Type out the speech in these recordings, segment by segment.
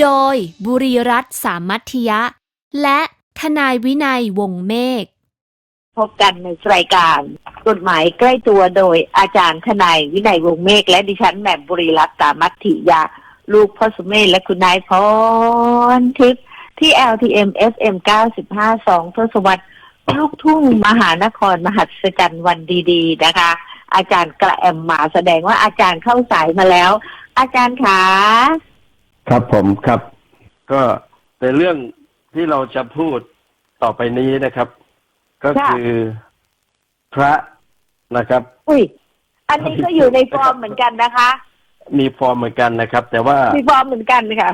โดยบุรีรัตน์สามัทยะ และทนายวินัยวงเมฆ พบกันในรายการ กฎหมายใกล้ตัวโดยอาจารย์ทนายวินัยวงเมฆและดิฉันแหม่มบุรีรัตน์สามัทถิยาลูกพ่อสุเมธและคุณนายพรทิพย์ที่ LTM FM 95 2ทศวรรษลูกทุ่งมหานครมหัศจรรย์วันดีๆ นะคะ อาจารย์กระแอมมาแสดงว่าอาจารย์เข้าสายมาแล้ว อาจารย์ขา ครับผมครับ ก็ในเรื่องที่เราจะพูดต่อไปนี้นะครับ ก็คือพระนะครับ อุ้ยอันนี้ก็อยู่ในฟอร์มเหมือนกันนะคะ มีฟอร์มเหมือนกันนะครับ แต่ว่ามีฟอร์มเหมือนกันค่ะ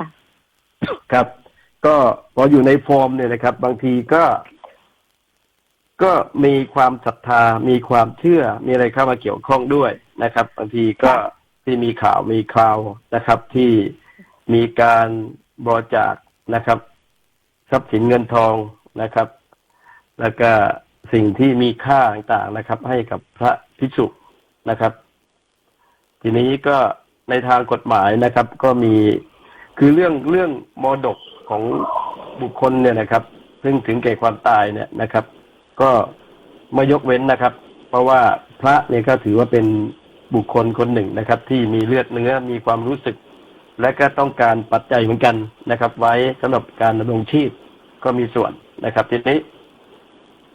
ครับ ก็พออยู่ในฟอร์มเนี่ยนะครับ บางทีก็ ก็มีความศรัทธา มีความเชื่อ มีอะไรเข้ามาเกี่ยวข้องด้วยนะครับ บางทีก็ค่ะที่มีข่าวมีคราวนะครับ ที่ มีการบริจาคนะครับ ทรัพย์สินเงินทองนะครับ แล้วก็สิ่งที่มีค่าต่างๆนะครับ ให้กับพระภิกษุนะครับ ทีนี้ก็ในทางกฎหมายนะครับ ก็มีคือเรื่องเรื่องมรดกของบุคคลเนี่ยนะครับ ซึ่งถึงแก่ความตายเนี่ยนะครับ ก็ไม่ยกเว้นนะครับ เพราะว่าพระเนี่ยก็ถือว่าเป็นบุคคลคนหนึ่งนะครับ ที่มีเลือดเนื้อมีความรู้สึก และก็ต้องการปัจจัยเหมือนกันนะครับ ไว้สำหรับการดำรงชีพก็มีส่วนนะครับ ทีนี้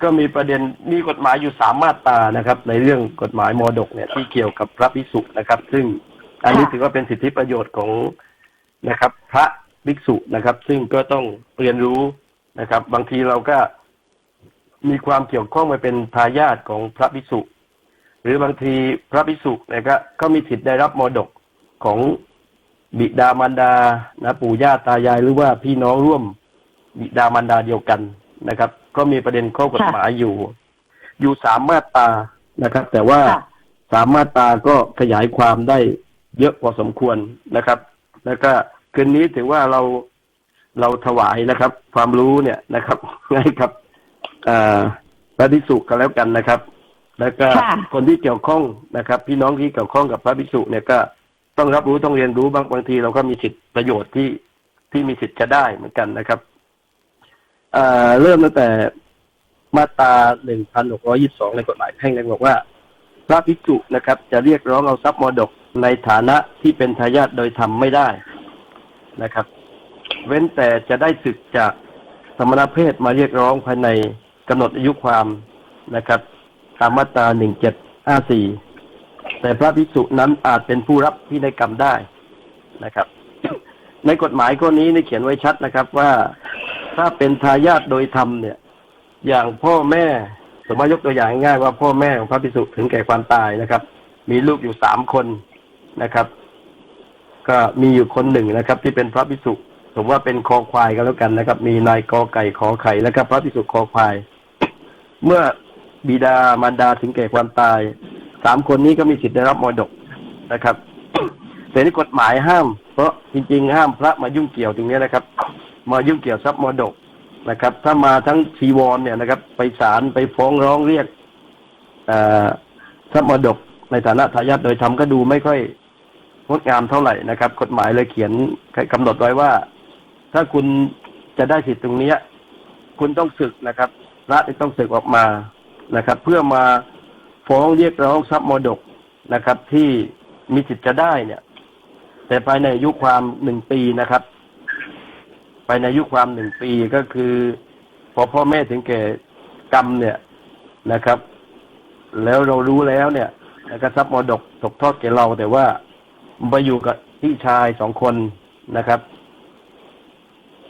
ก็มีประเด็นมีกฎหมายอยู่สามมาตรานะครับ ในเรื่องกฎหมายมรดกเนี่ยที่เกี่ยวกับพระภิกษุนะครับ ซึ่งอันนี้ค่ะถือว่าเป็นสิทธิประโยชน์ของนะครับ พระภิกษุนะครับ ซึ่งก็ต้องเรียนรู้นะครับ บางทีเราก็มีความเกี่ยวข้องไปเป็นทายาทของพระภิกษุ หรือบางทีพระภิกษุเนี่ยก็ก็มีสิทธิ์ได้รับมรดกของ บิดามารดานะปู่ย่าตายายหรือว่าพี่น้องร่วม บิดามารดาเดียวกันนะครับ ก็มีประเด็นข้อกฎหมายอยู่ อยู่สามมาตรานะครับ แต่ว่าค่ะสามมาตราก็ขยายความได้เยอะพอสมควรนะครับ แล้วก็คืนนี้ถือว่าเราเราถวายนะครับ ความรู้เนี่ยนะครับให้กับอ่าพระภิกษุกันแล้วกันนะครับ แล้วก็ค่ะคนที่เกี่ยวข้องนะครับ พี่น้องที่เกี่ยวข้องกับพระภิกษุเนี่ยก็ ต้องรับรู้ต้องเรียนรู้บางบางทีเราก็มีสิทธิประโยชน์ที่ที่มีสิทธิ์จะได้เหมือนกันนะครับเริ่มตั้งแต่มาตราหนึ่งพันหกร้อยี่สองในกฎหมายแพ่งเนี่ยบอกว่า พระภิกษุนะครับ จะเรียกร้องเอาทรัพย์มรดกในฐานะที่เป็นทายาทโดยธรรมไม่ได้นะครับ เว้นแต่จะได้ศึกจากสมณเพศมาเรียกร้องภายในกำหนดอายุความนะครับ ตามมาตราหนึ่งเจ็ดห้าสี่ แต่พระภิกษุนั้นอาจเป็นผู้รับพินัยกรรมได้นะครับ ในกฎหมายข้อนี้ได้เขียนไว้ชัดนะครับ ว่าถ้าเป็นทายาทโดยธรรมเนี่ย อย่างพ่อแม่สมมติยกตัวอย่างง่ายว่าพ่อแม่ของพระภิกษุถึงแก่ความตายนะครับ มีลูกอยู่สามคนนะครับ ก็มีอยู่คนหนึ่งนะครับ ที่เป็นพระภิกษุผมว่าเป็นคอควายกันแล้วกันนะครับ มีนายกอไก่ขอไข่แล้วก็พระภิกษุคอควาย เมื่อบิดามารดาถึงแก่ความตาย สามคนนี้ก็มีสิทธิ์ได้รับมรดกนะครับแต่นี่กฎหมายห้าม เพราะจริง ๆ ห้ามพระมายุ่งเกี่ยวตรงนี้นะครับ มายุ่งเกี่ยวทรัพย์มรดกนะครับ ถ้ามาทั้งชีวรเนี่ยนะครับ ไปศาลไปฟ้องร้องเรียกทรัพย์มรดกในฐานะทายาทโดยธรรมก็ดูไม่ค่อยงดงามเท่าไหร่นะครับ กฎหมายเลยเขียนกำหนดไว้ว่า ถ้าคุณจะได้สิทธิ์ตรงเนี้ย คุณต้องศึกนะครับพระต้องศึกออกมานะครับ เพื่อมา ฟ้องเรียกร้องทรัพย์มรดกนะครับ ที่มีสิทธิ์จะได้เนี่ย แต่ภายในอายุความหนึ่งปีนะครับ ภายในอายุความหนึ่งปีก็คือ พอพ่อแม่ถึงแก่กรรมเนี่ยนะครับ แล้วเรารู้แล้วเนี่ยนะครับทรัพย์มรดกตกทอดแก่เราแต่ว่าไปอยู่กับพี่ชายสองคนนะครับ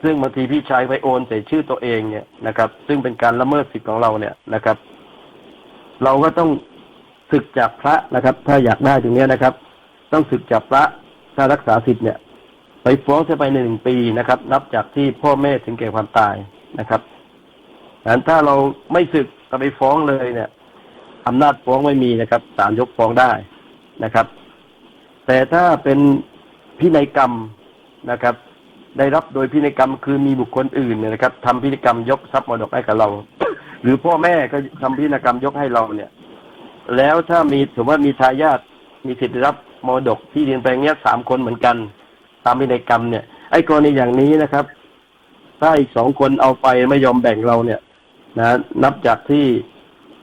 ซึ่งบางทีพี่ชายไปโอนใส่ชื่อตัวเองเนี่ยนะครับ ซึ่งเป็นการละเมิดสิทธิ์ของเราเนี่ยนะครับ เราก็ต้องศึกจากพระนะครับ ถ้าอยากได้ตรงเนี้ยนะครับ ต้องศึกจากพระถ้ารักษาสิทธิ์เนี่ย ไปฟ้องจะไปหนึ่งปีนะครับ นับจากที่พ่อแม่ถึงแก่ความตายนะครับดังนั้นถ้าเราไม่ศึกก็ไปฟ้องเลยเนี่ยอำนาจฟ้องไม่มีนะครับศาลยกฟ้องได้นะครับ แต่ถ้าเป็นพินัยกรรมนะครับ ได้รับโดยพินัยกรรมคือมีบุคคลอื่นเนี่ยนะครับทำพินัยกรรมยกทรัพย์มรดกให้กับเรา หรือพ่อแม่ก็ทำพินัยกรรมยกให้เราเนี่ย แล้วถ้ามีถือว่ามีทายาทมีสิทธิรับมรดกที่ดินแปลงเนี้ยสามคนเหมือนกัน ตามพินัยกรรมเนี่ย ไอ้กรณีอย่างนี้นะครับ ถ้าอีกสองคนเอาไปไม่ยอมแบ่งเราเนี่ย นะ นับจากที่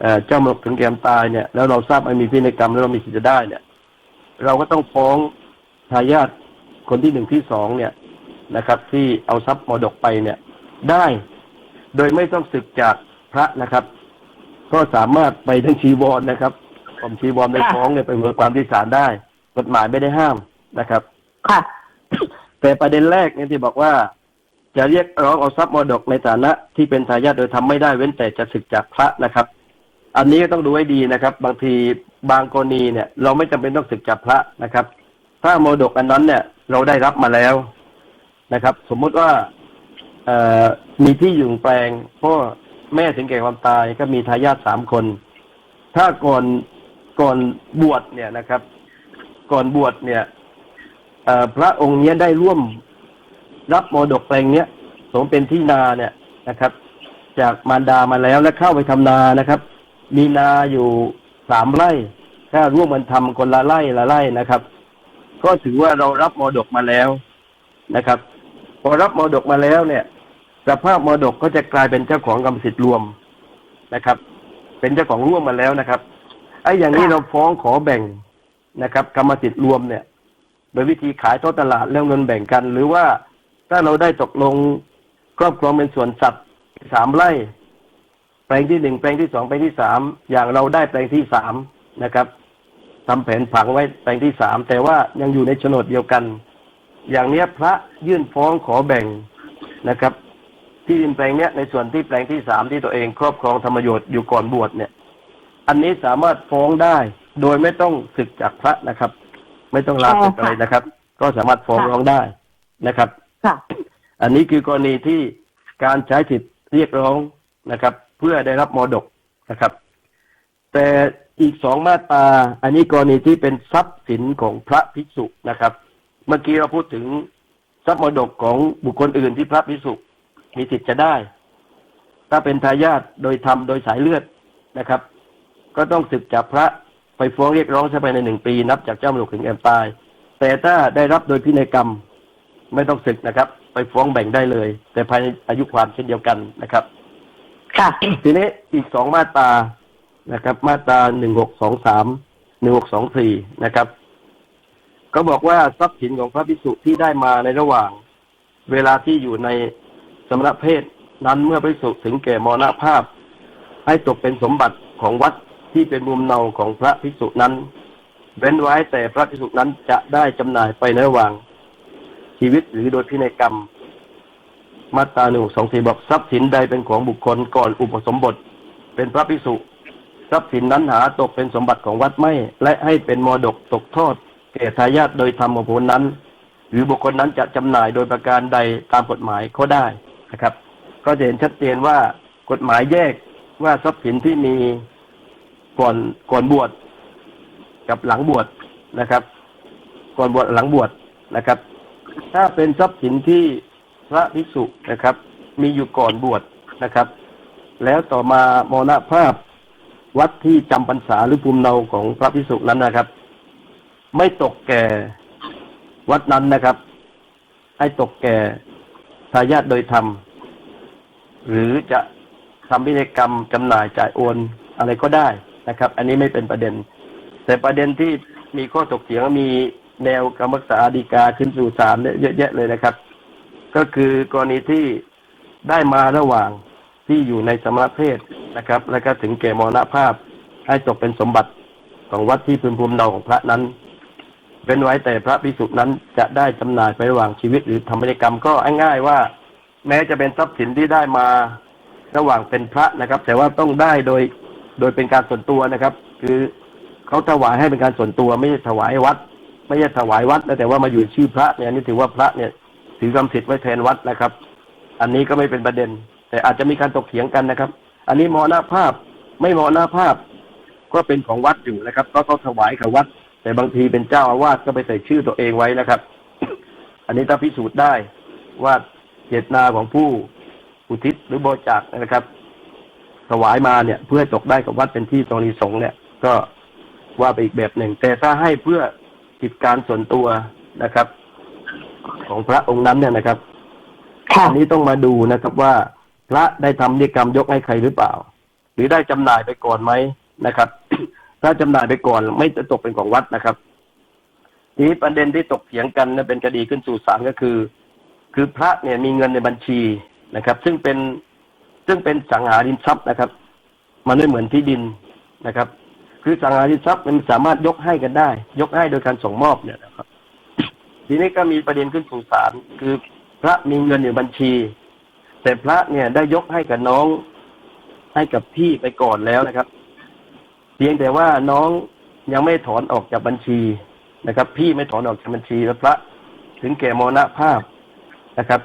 เอเจ้ามรดกถึงแก่ตายเนี่ย แล้วเราทราบไม่มีพินัยกรรมแล้วเรามีสิทธิ์จะได้เนี่ย เราก็ต้องฟ้องทายาทคนที่หนึ่งที่สองเนี่ยนะครับ ที่เอาทรัพย์มรดกไปเนี่ย ได้ โดยไม่ต้องศึกจาก พระนะครับ ก็สามารถไปทั้งชีวรนะครับผมชีวรไปค่ะฟ้องเนี่ยไปเบิกความที่ศาลได้ กฎหมายไม่ได้ห้ามนะครับ ค่ะ แต่ประเด็นแรกเนี่ยที่บอกว่า จะเรียกร้องเอาทรัพย์มรดกในฐานะที่เป็นทายาทโดยทำไม่ได้เว้นแต่จะศึกจากพระนะครับ อันนี้ก็ต้องดูให้ดีนะครับ บางทีบางกรณีเนี่ย เราไม่จำเป็นต้องศึกจากพระนะครับ ถ้ามรดกอันนั้นเนี่ย เราได้รับมาแล้วนะครับ สมมุติว่าเอ่อมีที่อยู่แปลงพ่อ แม่ถึงแก่ความตายก็มีทายาทสามคน ถ้าก่อนก่อนบวชเนี่ยนะครับ ก่อนบวชเนี่ยพระองค์เนี้ยได้ร่วมรับมรดกแปลงเนี้ยสมเป็นที่นาเนี่ยนะครับ จากมารดามาแล้วแล้วเข้าไปทำนานะครับ มีนาอยู่สามไร่ถ้าร่วมกันทำคนละไร่ละไร่นะครับ ก็ถือว่าเรารับมรดกมาแล้วนะครับ พอรับมรดกมาแล้วเนี่ย สภาพมรดกก็จะกลายเป็นเจ้าของกรรมสิทธิ์รวมนะครับ เป็นเจ้าของร่วมมาแล้วนะครับไอ้อย่างนี้ค่ะเราฟ้องขอแบ่งนะครับ กรรมสิทธิ์รวมเนี่ย โดยวิธีขายทอดตลาดแล้วเงินแบ่งกัน หรือว่าถ้าเราได้ตกลงครอบครองเป็นส่วนสัตว์สามไร่ แปลงที่หนึ่งแปลงที่สองแปลงที่สามอย่างเราได้แปลงที่สามนะครับทำแผนผังไว้แปลงที่สามแต่ว่ายังอยู่ในโฉนดเดียวกัน อย่างเนี้ยพระยื่นฟ้องขอแบ่งนะครับ ที่ดินแปลงเนี้ยในส่วนที่แปลงที่สามที่ตัวเองครอบครองธรรมประโยชน์อยู่ก่อนบวชเนี่ย อันนี้สามารถฟ้องได้โดยไม่ต้องศึกจากพระนะครับ ไม่ต้องลาศึกอะไรนะครับ ก็สามารถฟ้องร้องได้นะครับค่ะอันนี้คือกรณีที่การใช้สิทธิ์เรียกร้องนะครับ เพื่อได้รับมรดกนะครับ แต่อีกสองมาตราอันนี้กรณีที่เป็นทรัพย์สินของพระภิกษุนะครับ เมื่อกี้เราพูดถึงทรัพย์มรดกของบุคคลอื่นที่พระภิกษุ มีสิทธิ์จะได้ ถ้าเป็นทายาทโดยธรรมโดยสายเลือดนะครับ ก็ต้องศึกจากพระไปฟ้องเรียกร้องใช้ภายในหนึ่งปีนับจากเจ้ามรดกถึงแอมตาย แต่ถ้าได้รับโดยพินัยกรรมไม่ต้องศึกนะครับ ไปฟ้องแบ่งได้เลย แต่ภายในอายุความเช่นเดียวกันนะครับ ค่ะ ทีนี้อีกสองมาตรานะครับ มาตราหนึ่งหกสองสามหนึ่งหกสองสี่นะครับ ก็บอกว่าทรัพย์สินของพระภิกษุที่ได้มาในระหว่าง เวลาที่อยู่ใน สมณเพศนั้นเมื่อพระภิกษุถึงแก่มรณภาพ ให้ตกเป็นสมบัติของวัดที่เป็นมุมเนาของพระภิกษุนั้น เว้นไว้แต่พระภิกษุนั้นจะได้จำหน่ายไปในระหว่าง ชีวิตหรือโดยพินัยกรรม มาตราหนึ่งสองสี่บอกทรัพย์สินใดเป็นของบุคคลก่อนอุปสมบท เป็นพระภิกษุทรัพย์สินนั้นหาตกเป็นสมบัติของวัดไม่ และให้เป็นมรดกตกทอดแก่ทายาทโดยธรรมของบุคคลนั้น หรือบุคคลนั้นจะจำหน่ายโดยประการใดตามกฎหมายก็ได้ นะครับ ก็จะเห็นชัดเจนว่ากฎหมายแยกว่าทรัพย์สินที่มีก่อนก่อนบวชกับหลังบวชนะครับ ก่อนบวชหลังบวชนะครับ ถ้าเป็นทรัพย์สินที่พระภิกษุนะครับ มีอยู่ก่อนบวชนะครับ แล้วต่อมามรณภาพวัดที่จำพรรษาหรือภูมิเนาของพระภิกษุนั้นนะครับ ไม่ตกแก่วัดนั้นนะครับ ให้ตกแก่ ทายาทโดยธรรม หรือจะทำพิธีกรรมจำหน่ายจ่ายโอนอะไรก็ได้นะครับ อันนี้ไม่เป็นประเด็น แต่ประเด็นที่มีข้อถกเถียงมีแนวกรรมสาดีกาขึ้นสู่ศาลเยอะแยะเลยนะครับ ก็คือกรณีที่ได้มาระหว่างที่อยู่ในสมณเพศนะครับ แล้วก็ถึงแก่มรณภาพให้ตกเป็นสมบัติของวัดที่พึงภูมิเนาของพระนั้น เป็นไว้แต่พระภิกษุนั้นจะได้จำหน่ายไประหว่างชีวิตหรือทำพิธีกรรมก็ง่ายๆว่า แม้จะเป็นทรัพย์สินที่ได้มาระหว่างเป็นพระนะครับ แต่ว่าต้องได้โดยโดยเป็นการส่วนตัวนะครับ คือเขาถวายให้เป็นการส่วนตัว ไม่ใช่ถวายวัด ไม่ใช่ถวายวัดแต่ว่ามาอยู่ชื่อพระเนี่ยนี่ถือว่าพระเนี่ย ถือกรรมสิทธิ์ไว้แทนวัดนะครับ อันนี้ก็ไม่เป็นประเด็น แต่อาจจะมีการตกเถียงกันนะครับ อันนี้มรณภาพไม่มรณภาพ ก็เป็นของวัดอยู่นะครับ ก็เขาถวายกับวัด แต่บางทีเป็นเจ้าอาวาสก็ไปใส่ชื่อตัวเองไว้นะครับ อันนี้ถ้าพิสูจน์ได้ว่าเจตนาของผู้อุทิศหรือบริจาคนะครับ ถวายมาเนี่ย เพื่อตกได้กับวัดเป็นที่ตรงนี้สงฆ์เนี่ย ก็ว่าไปอีกแบบหนึ่ง แต่ถ้าให้เพื่อกิจการส่วนตัวนะครับ ของพระองค์นั้นเนี่ยนะครับค่ะอันนี้ต้องมาดูนะครับว่าพระได้ทำนิกรรมยกให้ใครหรือเปล่า หรือได้จำหน่ายไปก่อนไหมนะครับ ถ้าจำหน่ายไปก่อนไม่จะตกเป็นของวัดนะครับ ทีนี้ประเด็นที่ตกเถียงกันนะเป็นคดีขึ้นสู่ศาลก็คือ คือพระเนี่ยมีเงินในบัญชีนะครับ ซึ่งเป็นซึ่งเป็นสังหาริมทรัพย์นะครับ มันไม่เหมือนที่ดินนะครับ คือสังหาริมทรัพย์มันสามารถยกให้กันได้ ยกให้โดยการส่งมอบเนี่ยนะครับ ทีนี้ก็มีประเด็นขึ้นสู่ศาลคือพระมีเงินอยู่บัญชี แต่พระเนี่ยได้ยกให้กับน้องให้กับพี่ไปก่อนแล้วนะครับ พียงแต่ว่าน้องยังไม่ถอนออกจากบัญชีนะครับ พี่ไม่ถอนออกจากบัญชีแล้วพระถึงแก่มรณภาพนะครับ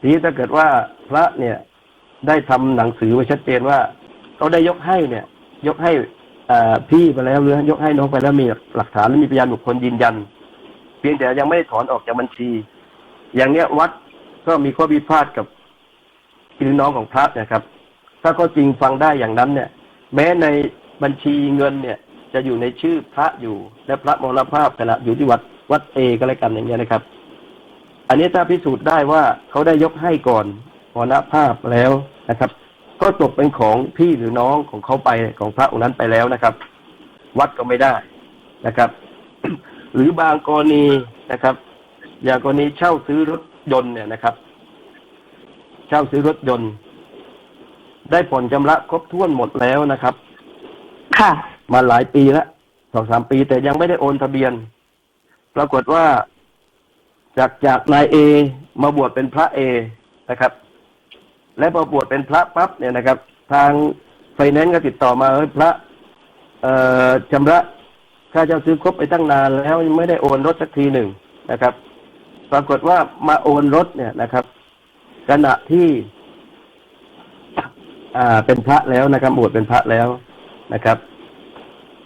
ทีนี้ถ้าเกิดว่าพระเนี่ยได้ทำหนังสือไว้ชัดเจนว่าเขาได้ยกให้เนี่ย ยกให้อ่าพี่ไปแล้วหรือยกให้น้องไปแล้วมีหลักฐานและมีพยานบุคคลยืนยัน เพียงแต่ยังไม่ได้ถอนออกจากบัญชี อย่างเนี้ยวัดก็มีข้อพิพาทกับพี่น้องของพระนะครับ ถ้าก็จริงฟังได้อย่างนั้นเนี่ย แม้ใน บัญชีเงินเนี่ยจะอยู่ในชื่อพระอยู่ และพระมรณภาพขณะอยู่ที่วัดวัดเอก็แล้วกันอย่างเงี้ยนะครับ อันนี้ถ้าพิสูจน์ได้ว่าเขาได้ยกให้ก่อนมรณภาพแล้วนะครับ ก็ตกเป็นของพี่หรือน้องของเขาไปของพระองค์นั้นไปแล้วนะครับ วัดก็ไม่ได้นะครับ หรือบางกรณีนะครับ อย่างกรณีเช่าซื้อรถยนต์เนี่ยนะครับ เช่าซื้อรถยนต์ ได้ผ่อนชำระครบถ้วนหมดแล้วนะครับ ค่ะ มาหลายปีแล้วสองสามปีแต่ยังไม่ได้โอนทะเบียน ปรากฏว่าจากจากนายเอมาบวชเป็นพระเอนะครับ และพอบวชเป็นพระปั๊บเนี่ยนะครับ ทางไฟแนนซ์ก็ติดต่อมาเฮ้ยพระเอ่อชำระค่าเช่าซื้อครบไปตั้งนานแล้วยังไม่ได้โอนรถสักทีหนึ่งนะครับ ปรากฏว่ามาโอนรถเนี่ยนะครับขณะที่ อ่าเป็นพระแล้วนะครับบวชเป็นพระแล้ว นะครับ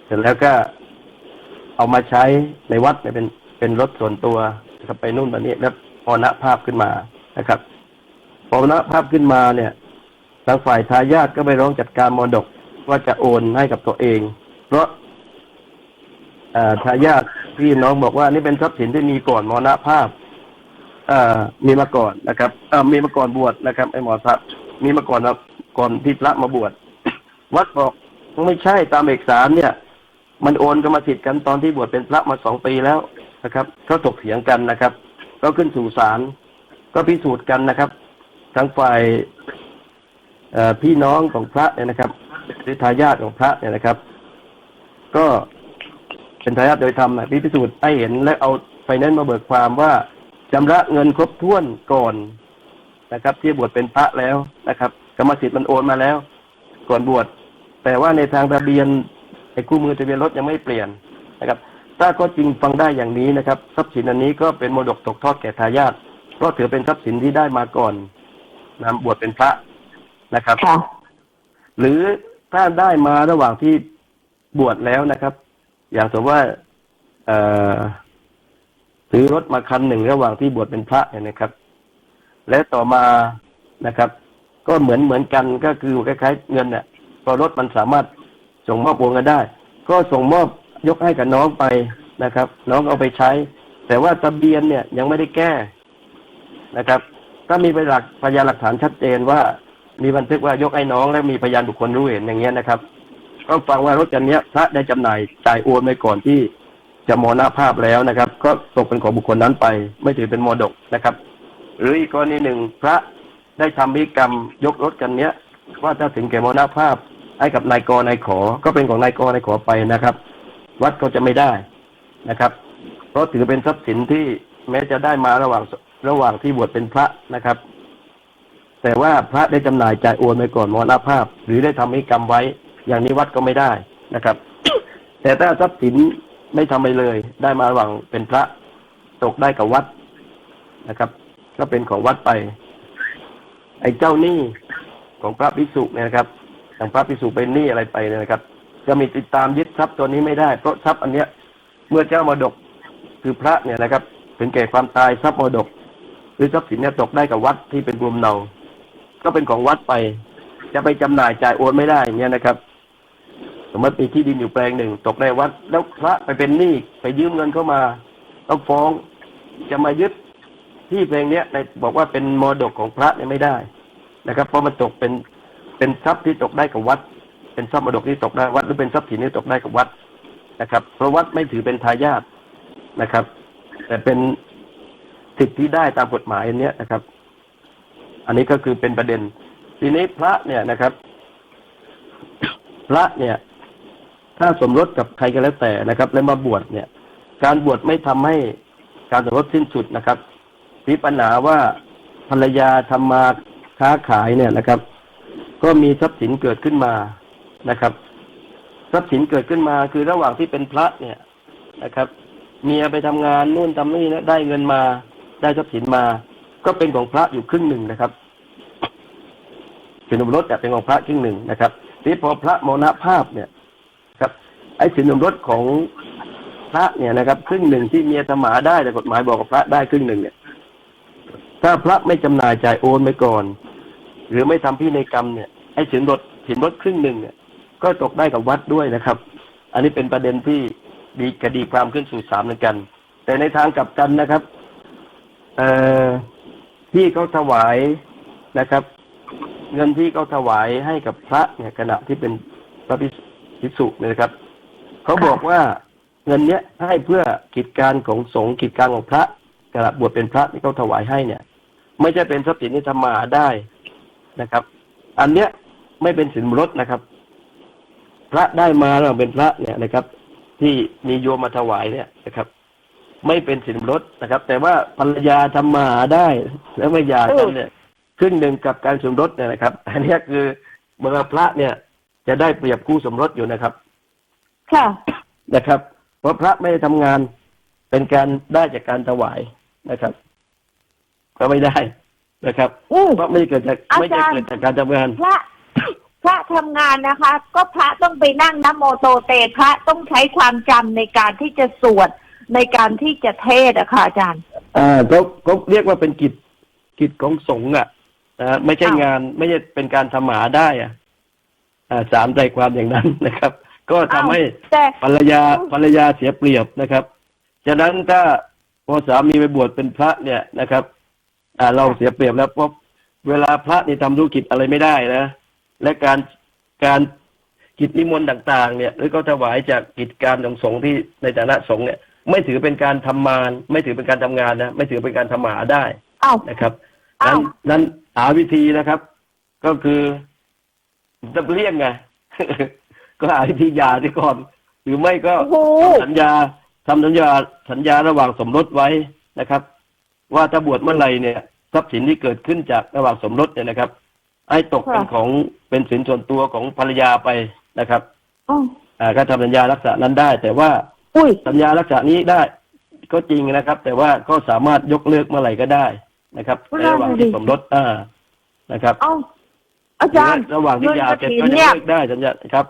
เสร็จแล้วก็เอามาใช้ในวัดเนี่ยเป็นเป็นรถส่วนตัวนะครับไปนู่นไปนี่แล้วพอณภาพขึ้นมานะครับ พอณภาพขึ้นมาเนี่ยทางฝ่ายทายาทก็ไปร้องจัดการมรดกว่าจะโอนให้กับตัวเอง เพราะทายาทพี่น้องบอกว่านี่เป็นทรัพย์สินที่มีก่อนมรณภาพอมีมาก่อนนะครับอมีมาก่อนบวชนะครับไอ้หมอทรัพย์มีมาก่อนนะก่อนที่พระมาบวชวัดบอก ไม่ใช่ตามเอกสารเนี่ย มันโอนกรรมสิทธิ์กันตอนที่บวชเป็นพระมาสองปีแล้วนะครับเขาถกเถียงกันนะครับ ก็ขึ้นสู่ศาลก็พิสูจน์กันนะครับทั้งฝ่ายพี่น้องของพระเนี่ยนะครับหรือทายาทของพระเนี่ยนะครับ ก็เป็นทายาทโดยธรรมนะพิสูจน์ให้เห็นและเอาไฟแนนซ์มาเบิกความว่าชำระเงินครบถ้วนก่อนนะครับ ที่บวชเป็นพระแล้วนะครับ กรรมสิทธิ์มันโอนมาแล้ว ก่อนบวช แต่ว่าในทางทะเบียนไอ้คู่มือทะเบียนรถยังไม่เปลี่ยนนะครับ ถ้าก็จริงฟังได้อย่างนี้นะครับ ทรัพย์สินอันนี้ก็เป็นมรดกตกทอดแก่ทายาทเพราะถือเป็นทรัพย์สินที่ได้มาก่อนนำบวชเป็นพระนะครับค่ะหรือถ้าได้มาระหว่างที่บวชแล้วนะครับ อย่างสมมติว่าเอ่อซื้อรถมาคันหนึ่งระหว่างที่บวชเป็นพระเนี่ยนะครับ และต่อมานะครับ ก็เหมือนเหมือนกันก็คือคล้ายๆเงินเนี่ย พอรถมันสามารถส่งมอบโอนกันได้ ก็ส่งมอบยกให้กับน้องไปนะครับ น้องเอาไปใช้ แต่ว่าทะเบียนเนี่ยยังไม่ได้แก้นะครับ ถ้ามีพยานหลักพยานหลักฐานชัดเจนว่ามีบันทึกว่ายกให้น้องและมีพยานบุคคลรู้เห็นอย่างเงี้ยนะครับ ก็ฟังว่ารถคันนี้พระได้จำหน่ายจ่ายโอนไปก่อนที่จะมรณภาพแล้วนะครับ ก็ตกเป็นของบุคคลนั้นไป ไม่ถือเป็นมรดกนะครับ หรืออีกกรณีหนึ่งพระได้ทำพิกรรมยกรถกันเนี้ย ว่าถ้าถึงแก่มรณภาพ ให้กับนายกนายขอ ก็เป็นของนายกนายขอไปนะครับ วัดก็จะไม่ได้นะครับ เพราะถือเป็นทรัพย์สินที่แม้จะได้มาระหว่างระหว่างที่บวชเป็นพระนะครับ แต่ว่าพระได้จำหน่ายจ่ายโอนไปก่อนมรณภาพ หรือได้ทำให้กรรมไว้ อย่างนี้วัดก็ไม่ได้นะครับ แต่ถ้าทรัพย์สินไม่ทำไปเลย ได้มาระหว่างเป็นพระตกได้กับวัดนะครับ ก็เป็นของวัดไป ไอ้เจ้าหนี้ของพระภิกษุเนี่ยนะครับ อย่างพระภิกษุเป็นหนี้อะไรไปนะครับ จะมีติดตามยึดทรัพย์ตัวนี้ไม่ได้ เพราะทรัพย์อันเนี้ย เมื่อเจ้ามรดกคือพระเนี่ยนะครับ ถึงแก่ความตายทรัพย์มรดก หรือทรัพย์สินเนี่ยตกได้กับวัดที่เป็นภูมิเนาก็เป็นของวัดไป จะไปจำหน่ายจ่ายโอนไม่ได้อย่างเงี้ยนะครับ สมมติมีที่ดินอยู่แปลงหนึ่งตกในวัด แล้วพระไปเป็นหนี้ไปยืมเงินเข้ามาต้องฟ้องจะมายึดที่เพลงเนี้ยในบอกว่าเป็นมรดกของพระเนี่ยไม่ได้นะครับ เพราะมันตกเป็น เป็นทรัพย์ที่ตกได้กับวัด เป็นทรัพย์มรดกที่ตกได้วัดหรือเป็นทรัพย์สินที่ตกได้กับวัดนะครับ เพราะวัดไม่ถือเป็นทายาทนะครับ แต่เป็นสิทธิที่ได้ตามกฎหมายอันนี้นะครับ อันนี้ก็คือเป็นประเด็น ทีนี้พระเนี่ยนะครับ พระเนี่ย ถ้าสมรสกับใครก็แล้วแต่นะครับ แล้วมาบวชเนี่ย การบวชไม่ทำให้การสมรสสิ้นสุดนะครับมีปัญหาว่าภรรยาทำมาค้าขายเนี่ยนะครับ ก็มีทรัพย์สินเกิดขึ้นมานะครับ ทรัพย์สินเกิดขึ้นมา คือระหว่างที่เป็นพระเนี่ยนะครับ เมียไปทำงานนู่นทำนี่นะได้เงินมา ได้ทรัพย์สินมา ก็เป็นของพระอยู่ครึ่งหนึ่งนะครับสินสมรสจะเป็นของพระครึ่งหนึ่งนะครับทีนี้พอพระมรณภาพเนี่ยครับ ไอ้สินสมรสของพระเนี่ยนะครับ ครึ่งหนึ่งที่เมียทำหมาได้แต่กฎหมายบอกกับพระได้ครึ่งหนึ่งเนี่ย ถ้าพระไม่จำหน่ายจ่ายโอนไปก่อน หรือไม่ทำพินัยกรรมเนี่ยไอ้สินรถสินรถครึ่งหนึ่งเนี่ย ก็ตกได้กับวัดด้วยนะครับ อันนี้เป็นประเด็นที่ดีคดีความขึ้นสู่ศาลเหมือนกัน แต่ในทางกลับกันนะครับ เอ่อที่เขาถวายนะครับ เงินที่เขาถวายให้กับพระเนี่ยขณะที่เป็นพระภิกษุเนี่ยนะครับเขาบอกว่าเงินเนี้ยให้เพื่อกิจการของสงฆ์กิจการของพระขณะบวชเป็นพระที่เขาถวายให้เนี่ย ไม่ใช่เป็นทรัพย์สินที่ทำมาหาได้ นะครับ อันเนี้ยไม่เป็นสินรถนะครับ พระได้มาแล้วเป็นพระเนี่ยนะครับ ที่มีโยมมาถวายเนี่ยนะครับ ไม่เป็นสินรถนะครับ แต่ว่าภรรยาทำมาหาได้แล้วไม่หย่ากันเนี่ยครึ่งหนึ่งกับการสมรสเนี่ยนะครับ อันเนี้ยคือเมื่อพระเนี่ยจะได้เปรียบคู่สมรสอยู่นะครับ ค่ะนะครับ เพราะพระไม่ได้ทำงานเป็นการได้จากการถวายนะครับ ก็ไม่ได้ นะครับอืมเพราะไม่ได้เกิดจากอาจารย์ไม่ได้เกิดจากการทำงาน พระพระทำงานนะคะ ก็พระต้องไปนั่งนะโมโตเตพระต้องใช้ความจำในการที่จะสวดในการที่จะเทศอะค่ะอาจารย์ อ่าเขาเขาเรียกว่าเป็นกิจกิจของสงฆ์อะนะฮะไม่ใช่อ้าวงานไม่ใช่เป็นการทำหมาได้อะอ่าสามใจความอย่างนั้นนะครับ ก็ทำให้แต่ ภรรยาภรรยาเสียเปรียบนะครับฉะนั้นถ้าพอสามีไปบวชเป็นพระเนี่ยนะครับ อ่าเราเสียเปรียบแล้วเพราะเวลาพระนี่ทำธุรกิจอะไรไม่ได้นะ และการการกิจนิมนต์ต่าง ๆ เนี่ย หรือก็ถวายจากกิจการของสงฆ์ที่ในฐานะสงฆ์เนี่ย ไม่ถือเป็นการทำมารไม่ถือเป็นการทำงานนะไม่ถือเป็นการทำหมาได้เอ้านะครับอ้านั้วนนั้นหาวิธีนะครับ ก็คือจะเลี่ยงไงก็หาวิธีหย่าดีก่อน หรือไม่ก็โอ้โหสัญญาทำสัญญาสัญญาระหว่างสมรสไว้นะครับ ว่าถ้าบวชเมื่อไหร่เนี่ยทรัพย์สินที่เกิดขึ้นจากระหว่างสมรสเนี่ยนะครับ ให้ตกเป็นของเป็นสินส่วนตัวของภรรยาไปนะครับ อ้าวอ่าก็ทำสัญญาลักษณะนั้นได้ แต่ว่าอุ้ยสัญญาลักษณะนี้ได้ก็จริงนะครับ แต่ว่าก็สามารถยกเลิกเมื่อไหร่ก็ได้นะครับในระหว่างที่สมรสอ่านะครับเอ้าอาจารย์ระหว่างที่หย่าเสร็จก็เงินกฐินจะเนี่ยเลิกได้สัญญาครับ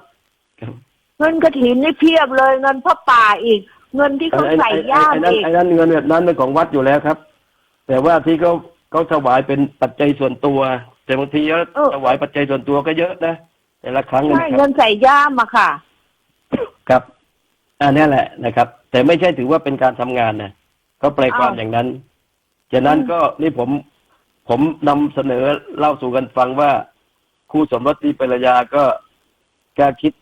เงินกระถินนี่เพียบเลยเงินพระป่าอีก เงินที่เขาใส่ย่ามไอ้นั้นอีกไอ้นั้นเงินแบบนั้นเป็นของวัดอยู่แล้วครับ แต่ว่าที่เขาเขาถวายเป็นปัจจัยส่วนตัว แต่บางทีเขาเออ ถวายปัจจัยส่วนตัวก็เยอะนะแต่ละครั้งนะใช่คเงิรับนใส่ย่ามอะค่ะ ครับอันนี้แหละนะครับ แต่ไม่ใช่ถือว่าเป็นการทำงานนะก็แปลความอ้าว อย่างนั้นฉะนั้นอืมก็นี่ผมผมนำเสนอเล่าสู่กันฟังว่าคู่สมรสที่ภรรยาก็ก็คิด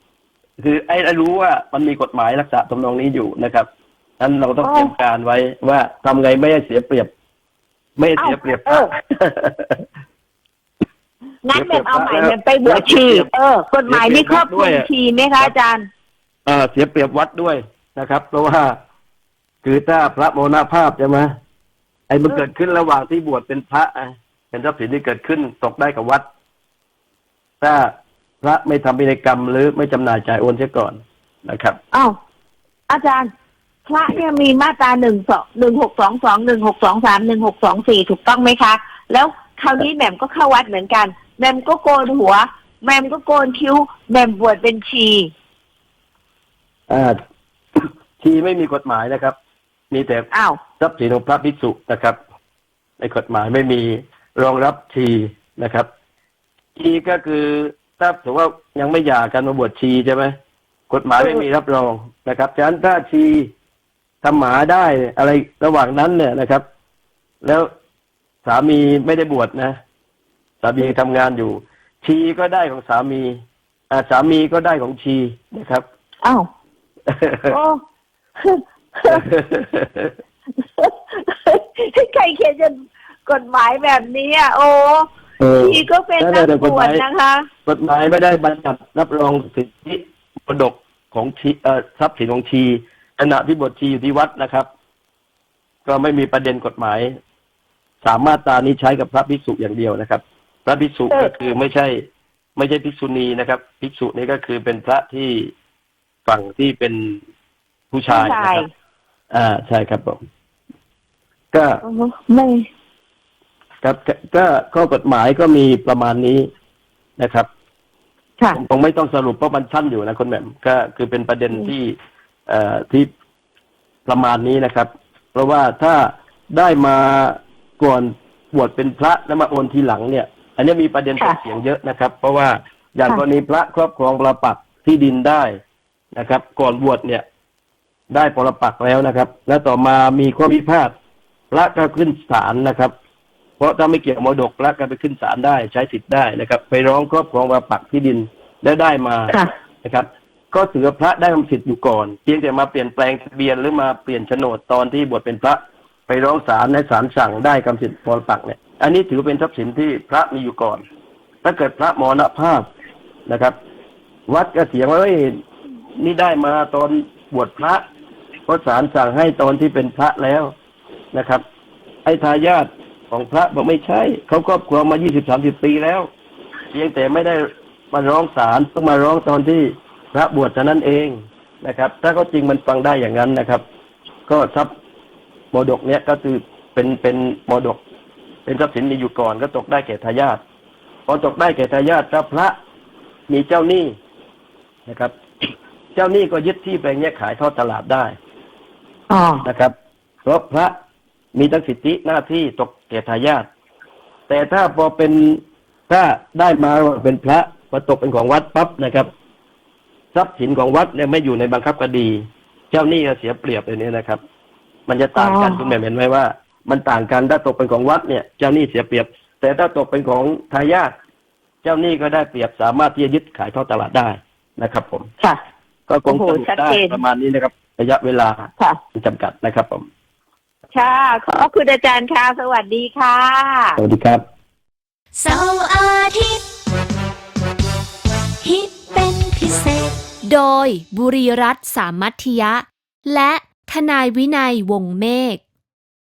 คือไอ้ไอ้รู้ว่ามันมีกฎหมายรักษาทำนองนี้อยู่นะครับนั้นเราต้องเตรียมการไว้ว่าทำไงไม่ให้เสียเปรียบ ไม่ให้เสียเปรียบเอ้าเอองั้นแบบเอาใหม่แบบไปบวชชีเออกฎหมายนี่ครอบคลุมชีไหมคะอาจารย์ เออเสียเปรียบวัดด้วยนะครับ เพราะว่าคือถ้าพระโมรณภาพใช่ไหมไอ้มันเออเกิดขึ้นระหว่างที่บวชเป็นพระอะเป็นทรัพย์สินที่เกิดขึ้นตกได้กับวัด ถ้าพระไม่ทำพินัยกรรมหรือไม่จำหน่ายจ่ายโอนเสียก่อนนะครับอ้าวอาจารย์ พระเนี่ยมีมาตราหนึ่งสองหนึ่งหกสองสองหนึ่งหกสองสามหนึ่งหกสองสี่ถูกต้องไหมคะ แล้วคราวนี้แหม่มก็เข้าวัดเหมือนกันแหม่มก็โกนหัวแหม่มก็โกนคิ้วแหม่มบวชเป็นชีอ่าทีไม่มีกฎหมายนะครับ มีแต่อ้าวทรัพย์สินของพระภิกษุนะครับ ในกฎหมายไม่มีรองรับชีนะครับ ชีก็คือถ้าถือว่ายังไม่หย่ากันมาบวชชีใช่ไหมกฎหมายไม่มีรับรองนะครับฉะนั้นถ้าชี ทำหมาได้อะไรระหว่างนั้นเนี่ยนะครับ แล้วสามีไม่ได้บวชนะ สามีทำงานอยู่ ชีก็ได้ของสามี อ่าสามีก็ได้ของชีนะครับอ้าวโอ้ใครเขียนจนกฎหมายแบบนี้อะโอ้เออชีก็เป็นนักบวชนะคะ กฎหมายไม่ได้บัญญัติรับรองสิทธิมรดกของชีเอ่อทรัพย์สินของชี ขณะที่บวชชีอยู่ที่วัดนะครับ ก็ไม่มีประเด็นกฎหมาย สามารถตรานี้ใช้กับพระภิกษุอย่างเดียวนะครับ พระภิกษุเออก็คือไม่ใช่ ไม่ใช่ภิกษุณีนะครับ ภิกษุนี่ก็คือเป็นพระที่ฝั่งที่เป็นผู้ชายผู้นะชายครับอ่าใช่ครับผมก็โอ้ไม่ครับก็ก็ข้อกฎหมายก็มีประมาณนี้นะครับค่ะผมคงไม่ต้องสรุปเพราะมันชั้นอยู่นะคุณแหม่มก็คือเป็นประเด็นอืมที่เอ่อ ที่ประมาณนี้นะครับ เพราะว่าถ้าได้มาก่อนบวชเป็นพระแล้วมาโอนทีหลังเนี่ย อันนี้มีประเด็นถกเถียงเยอะนะครับ เพราะว่าอย่างกรณีพระครอบครองปรปักษ์ที่ดินได้นะครับ ก่อนบวชเนี่ย ได้ปรปักษ์แล้วนะครับ แล้วต่อมามีข้อพิพาทพระก็ขึ้นศาลนะครับ เพราะถ้าไม่เกี่ยวกับมรดกพระก็ไปขึ้นศาลได้ใช้สิทธิ์ได้นะครับ ไปร้องครอบครองปรปักษ์ที่ดินแล้วได้มาค่ะนะครับ ก็ถือพระได้กรรมสิทธิ์อยู่ก่อนเพียงแต่มาเปลี่ยนแปลงทะเบียนหรือมาเปลี่ยนโฉนดตอนที่บวชเป็นพระไปร้องศาลให้ศาลสั่งได้กรรมสิทธิ์ปรปักเนี่ยอันนี้ถือเป็นทรัพย์สินที่พระมีอยู่ก่อน ถ้าเกิดพระมรณภาพนะครับ วัดก็เถียงว่าเอ้ยนี่ได้มาตอนบวชพระเพราะศาลสั่งให้ตอนที่เป็นพระแล้วนะครับ ไอ้ทายาทของพระบอกไม่ใช่เขาครอบครองมายี่สิบสามสิบปีแล้วเพียงแต่ไม่ได้มาร้องศาลต้องมาร้องตอนที่ พระบวชเท่านั้นเองนะครับ ถ้าเขาจริงมันฟังได้อย่างนั้นนะครับ ก็ทรัพย์มรดกเนี้ยก็คือเป็นเป็นมรดก เป็นทรัพย์สินมีอยู่ก่อนก็ตกได้แก่ทายาทพอตกได้แก่ทายาทถ้าพระมีเจ้าหนี้นะครับ เจ้าหนี้ก็ยึดที่แปลงเนี้ยขายทอดตลาดได้อ๋อนะครับ เพราะพระมีทั้งสิทธิหน้าที่ตกแก่ทายาทแต่ถ้าพอเป็นถ้าได้มาเป็นพระพอตกเป็นของวัดปั๊บนะครับ ทรัพย์สินของวัดเนี่ยไม่อยู่ในบังคับคดี เจ้าหนี้ก็เสียเปรียบเลยเนี่ยนะครับ มันจะต่างกันอ๋อคุณแม่เห็นไหมว่า มันต่างกันถ้าตกเป็นของวัดเนี่ยเจ้าหนี้เสียเปรียบ แต่ถ้าตกเป็นของทายาทเจ้าหนี้ก็ได้เปรียบสามารถที่จะยึดขายทอดตลาดได้นะครับ ผมค่ะ ก็คงโอ้สโหรุปชัดได้เจนประมาณนี้นะครับ ระยะเวลาค่ะจำกัดนะครับ ผมค่ะขอบคุณอาจารย์ค่ะสวัสดีค่ะ สวัสดีครับเสาร์อาทิตย์ฮิตเป็นพิ เศษ โดยบุรีรัตน์สามัทยะ และทนายวินัยวงเมฆ